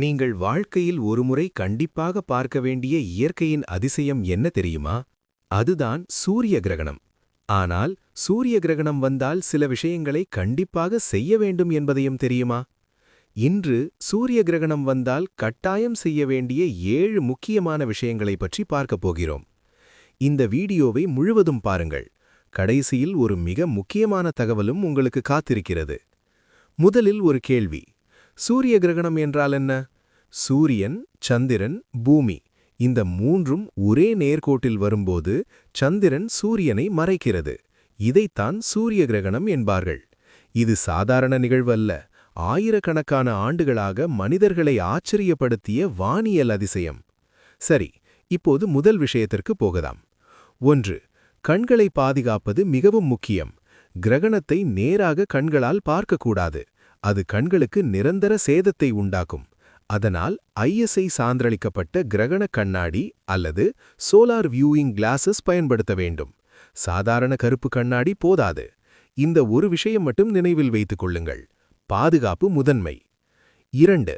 நீங்கள் வாழ்க்கையில் ஒருமுறை கண்டிப்பாக பார்க்க வேண்டிய இயற்கையின் அதிசயம் என்ன தெரியுமா? அதுதான் சூரிய கிரகணம். ஆனால் சூரிய கிரகணம் வந்தால் சில விஷயங்களை கண்டிப்பாக செய்ய வேண்டும் என்பதையும் தெரியுமா? இன்று சூரிய கிரகணம் வந்தால் கட்டாயம் செய்ய வேண்டிய ஏழு முக்கியமான விஷயங்களை பற்றி பார்க்கப் போகிறோம். இந்த வீடியோவை முழுவதும் பாருங்கள். கடைசியில் ஒரு மிக முக்கியமான தகவலும் உங்களுக்கு காத்திருக்கிறது. முதலில் ஒரு கேள்வி. சூரிய கிரகணம் என்றால் என்ன? சூரியன் சந்திரன் பூமி. இந்த மூன்றும் ஒரே நேர்கோட்டில் வரும்போது சந்திரன் சூரியனை மறைக்கிறது. இதைத்தான் சூரிய கிரகணம் என்பார்கள். இது சாதாரண நிகழ்வு அல்ல ஆயிரக்கணக்கான ஆண்டுகளாக மனிதர்களை ஆச்சரியப்படுத்திய வானியல் அதிசயம். சரி இப்போது முதல் விஷயத்திற்கு போகலாம். ஒன்று கண்களை பாதுகாப்பது மிகவும் முக்கியம். கிரகணத்தை நேராக கண்களால் பார்க்கக்கூடாது. அது கண்களுக்கு நிரந்தர சேதத்தை உண்டாக்கும். அதனால் ஐஎஸ்ஐ சான்றளிக்கப்பட்ட கிரகண கண்ணாடி அல்லது சோலார் வியூயிங் கிளாஸஸ் பயன்படுத்த வேண்டும். சாதாரண கருப்பு கண்ணாடி போதாது. இந்த ஒரு விஷயம் மட்டும் நினைவில் வைத்துக் கொள்ளுங்கள். பாதுகாப்பு முதன்மை. இரண்டு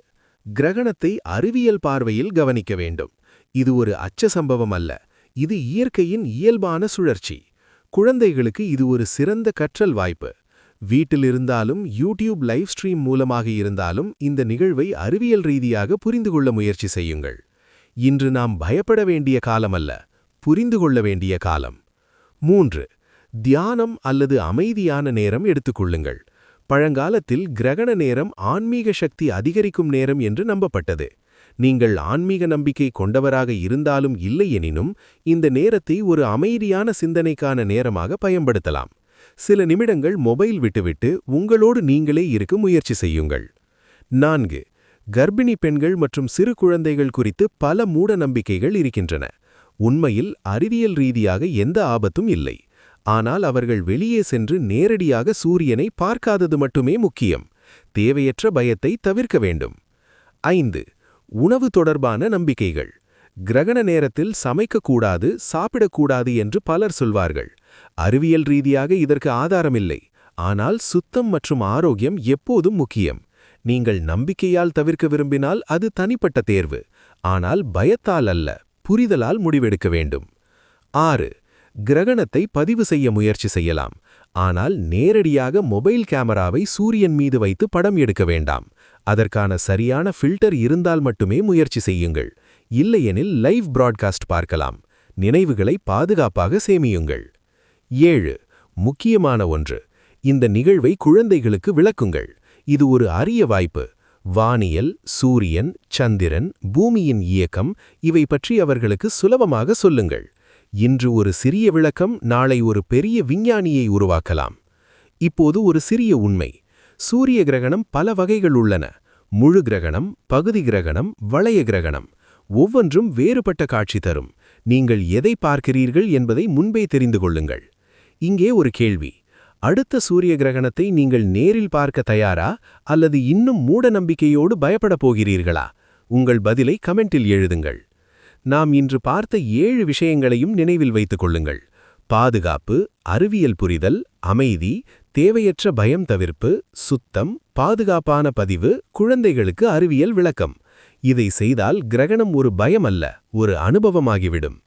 கிரகணத்தை அறிவியல் பார்வையில் கவனிக்க வேண்டும். இது ஒரு அச்ச சம்பவம் அல்ல. இது இயற்கையின் இயல்பான சுழற்சி. குழந்தைகளுக்கு இது ஒரு சிறந்த கற்றல் வாய்ப்பு. வீட்டில் இருந்தாலும் யூடியூப் லைவ் ஸ்ட்ரீம் மூலமாக இருந்தாலும் இந்த நிகழ்வை அறிவியல் ரீதியாக புரிந்து கொள்ள முயற்சி செய்யுங்கள். இன்று நாம் பயப்பட வேண்டிய காலமல்ல புரிந்து கொள்ள வேண்டிய காலம். மூன்று தியானம் அல்லது அமைதியான நேரம் எடுத்துக்கொள்ளுங்கள் பழங்காலத்தில் கிரகண நேரம் ஆன்மீக சக்தி அதிகரிக்கும் நேரம் என்று நம்பப்பட்டது. நீங்கள் ஆன்மீக நம்பிக்கை கொண்டவராக இருந்தாலும் இல்லையெனினும் இந்த நேரத்தை ஒரு அமைதியான சிந்தனைக்கான நேரமாக பயன்படுத்தலாம். சில நிமிடங்கள் மொபைல் விட்டுவிட்டு உங்களோடு நீங்களே இருக்க முயற்சி செய்யுங்கள். நான்கு கர்ப்பிணி பெண்கள் மற்றும் சிறு குழந்தைகள் குறித்து பல மூட நம்பிக்கைகள் இருக்கின்றன. உண்மையில் அறிவியல் ரீதியாக எந்த ஆபத்தும் இல்லை. ஆனால் அவர்கள் வெளியே சென்று நேரடியாக சூரியனை பார்க்காதது மட்டுமே முக்கியம். தேவையற்ற பயத்தை தவிர்க்க வேண்டும். ஐந்து உணவு தொடர்பான நம்பிக்கைகள். கிரகண நேரத்தில் சமைக்கக்கூடாது சாப்பிடக்கூடாது என்று பலர் சொல்வார்கள். அறிவியல் ரீதியாக இதற்கு ஆதாரமில்லை. ஆனால் சுத்தம் மற்றும் ஆரோக்கியம் எப்போதும் முக்கியம். நீங்கள் நம்பிக்கையால் தவிர்க்க விரும்பினால் அது தனிப்பட்ட தேர்வு. ஆனால் பயத்தால் அல்ல புரிதலால் முடிவெடுக்க வேண்டும். ஆறு கிரகணத்தை பதிவு செய்ய முயற்சி செய்யலாம். ஆனால் நேரடியாக மொபைல் கேமராவை சூரியன் மீது வைத்து படம் எடுக்க வேண்டாம். அதற்கான சரியான ஃபில்டர் இருந்தால் மட்டுமே முயற்சி செய்யுங்கள். இல்லையெனில் லைவ் பிராட்காஸ்ட் பார்க்கலாம். நினைவுகளை பாதுகாப்பாக சேமியுங்கள். ஏழு முக்கியமான ஒன்று இந்த நிகழ்வை குழந்தைகளுக்கு விளக்குங்கள். இது ஒரு அரிய வாய்ப்பு. வானியல் சூரியன் சந்திரன் பூமியின் இயக்கம் இவை பற்றி அவர்களுக்கு சுலபமாக சொல்லுங்கள். இன்று ஒரு சிறிய விளக்கம் நாளை ஒரு பெரிய விஞ்ஞானியை உருவாக்கலாம். இப்போது ஒரு சிறிய உண்மை. சூரிய கிரகணம் பல வகைகள் உள்ளன. முழு கிரகணம் பகுதி கிரகணம் வளைய கிரகணம். ஒவ்வொன்றும் வேறுபட்ட காட்சி தரும். நீங்கள் எதை பார்க்கிறீர்கள் என்பதை முன்பே தெரிந்து கொள்ளுங்கள். இங்கே ஒரு கேள்வி. அடுத்த சூரிய கிரகணத்தை நீங்கள் நேரில் பார்க்க தயாரா? அல்லது இன்னும் மூட நம்பிக்கையோடு பயப்படப் போகிறீர்களா? உங்கள் பதிலை கமெண்டில் எழுதுங்கள். நாம் இன்று பார்த்த ஏழு விஷயங்களையும் நினைவில் வைத்துக் கொள்ளுங்கள். பாதுகாப்பு அறிவியல் புரிதல் அமைதி தேவையற்ற பயம் தவிர்ப்பு சுத்தம் பாதுகாப்பான பதிவு குழந்தைகளுக்கு அறிவியல் விளக்கம். இதை செய்தால் கிரகணம் ஒரு பயம் அல்ல ஒரு அனுபவமாகிவிடும்.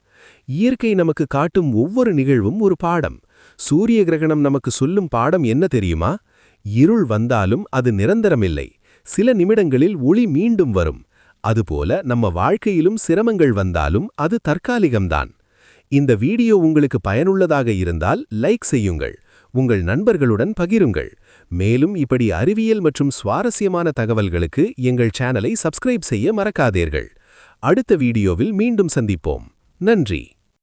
இயற்கை நமக்கு காட்டும் ஒவ்வொரு நிகழ்வும் ஒரு பாடம். சூரிய கிரகணம் நமக்கு சொல்லும் பாடம் என்ன தெரியுமா? இருள் வந்தாலும் அது நிரந்தரமில்லை. சில நிமிடங்களில் ஒளி மீண்டும் வரும். அதுபோல நம்ம வாழ்க்கையிலும் சிரமங்கள் வந்தாலும் அது தற்காலிகம்தான். இந்த வீடியோ உங்களுக்கு பயனுள்ளதாக இருந்தால் லைக் செய்யுங்கள். உங்கள் நண்பர்களுடன் பகிருங்கள். மேலும் இப்படி அறிவியல் மற்றும் சுவாரஸ்யமான தகவல்களுக்கு எங்கள் சேனலை சப்ஸ்கிரைப் செய்ய மறக்காதீர்கள். அடுத்த வீடியோவில் மீண்டும் சந்திப்போம். நன்றி.